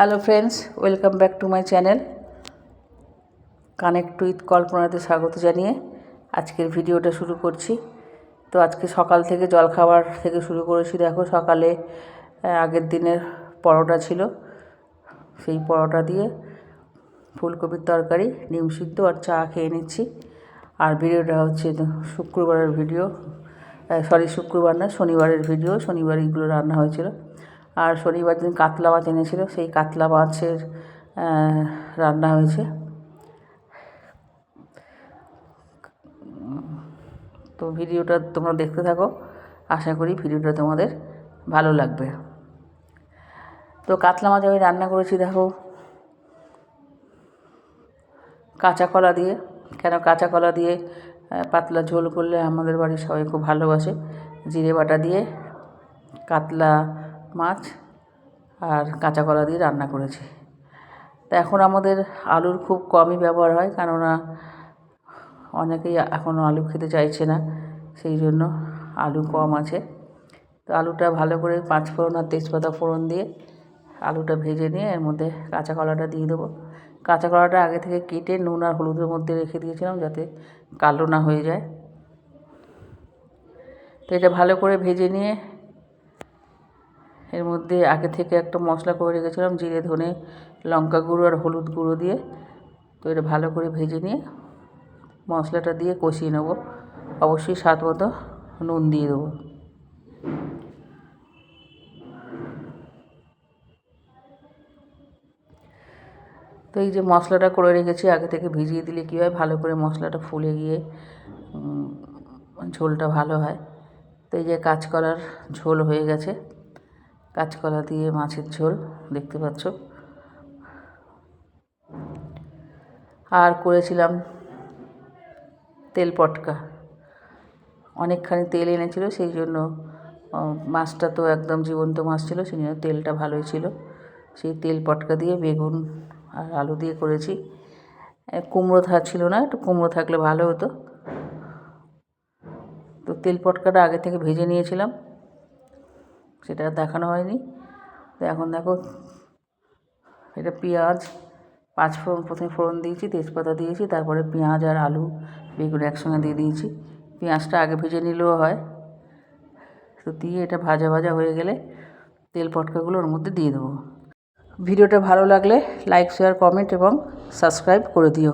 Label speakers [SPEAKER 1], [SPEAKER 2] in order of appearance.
[SPEAKER 1] Hello friends welcome back to my channel connect with কল্পনাতে স্বাগত জানিয়ে আজকের ভিডিওটা শুরু করছি। তো আজকে সকাল থেকে জলখাবার থেকে শুরু করেছি। দেখো সকালে আগের দিনের পরোটা ছিল। সেই পরোটা দিয়ে ফুলকপির তরকারি, ডিম সিদ্ধ আর চা খেয়ে নিচ্ছি। আর ভিডিওটা হচ্ছে শুক্রবারের ভিডিও সরি শুক্রবার না, শনিবারের ভিডিও। শনিবার এইগুলো রান্না হয়েছিল। আর শনিবার দিন কাতলা মাছ এনেছিল, সেই কাতলা মাছের রান্না হয়েছে। তো ভিডিওটা তোমরা দেখতে থাকো। আশা করি ভিডিওটা তোমাদের ভালো লাগবে। তো কাতলা মাছ আমি রান্না করেছি, দেখো। কাঁচা কলা দিয়ে, কেন কাঁচা কলা দিয়ে পাতলা ঝোল করলে আমাদের বাড়ির সবাই খুব ভালোবাসে। জিরে বাটা দিয়ে কাতলা মাছ আর কাঁচা কলা দিয়ে রান্না করেছি। তা এখন আমাদের আলুর খুব কমই ব্যবহার হয়, কেননা অনেকেই এখনও আলু খেতে চাইছে না, সেই জন্য আলু কম আছে। তো আলুটা ভালো করে পাঁচ ফোড়ন আর তেজপাতা ফোড়ন দিয়ে আলুটা ভেজে নিয়ে এর মধ্যে কাঁচা কলাটা দিয়ে দেবো। কাঁচা কলাটা আগে থেকে কেটে নুন আর হলুদের মধ্যে রেখে দিয়েছিলাম যাতে কালো না হয়ে যায়। তো এটা ভালো করে ভেজে নিয়ে এর মধ্যে আগে থেকে একটা মশলা করে রেখেছিলাম, জিরে, ধনে, লঙ্কা গুঁড়ো আর হলুদ গুঁড়ো দিয়ে। তো এটা ভালো করে ভেজে নিয়ে মশলাটা দিয়ে কষিয়ে নেব। অবশ্যই স্বাদ মতো নুন দিয়ে দেবো। তো এই যে মশলাটা করে রেখেছি, আগে থেকে ভিজিয়ে দিলে কী হয়, ভালো করে মশলাটা ফুলে গিয়ে ঝোলটা ভালো হয়। তো এই যে কাঁচকলার ঝোল হয়ে গেছে। কাঁচকলা দিয়ে মাছের ঝোল, দেখতে পাচ্ছ। আর করেছিলাম তেল পটকা। অনেকখানি তেল এনেছিল, সেই জন্য মাছটা তো একদম জীবন্ত মাছ ছিল, সেই জন্য তেলটা ভালোই ছিল। সেই তেল পটকা দিয়ে বেগুন আর আলু দিয়ে করেছি। কুমড়ো থা ছিল না, একটু কুমড়ো থাকলে ভালো হতো। তো তেল পটকাটা আগে থেকে ভেজে নিয়েছিলাম। সেটা দেখানো হয়নি। তো এখন দেখো, এটা পেঁয়াজ, পাঁচ ফোড়ন, প্রথমে ফোড়ন দিয়েছি, তেজপাতা দিয়েছি, তারপরে পেঁয়াজ আর আলু বেগুন একসঙ্গে দিয়ে দিয়েছি। পেঁয়াজটা আগে ভেজে নিলেও হয়। তো দিয়ে এটা ভাজা ভাজা হয়ে গেলে তেল পটকাগুলো ওর মধ্যে দিয়ে দেবো। ভিডিওটা ভালো লাগলে লাইক শেয়ার কমেন্ট এবং সাবস্ক্রাইব করে দিও।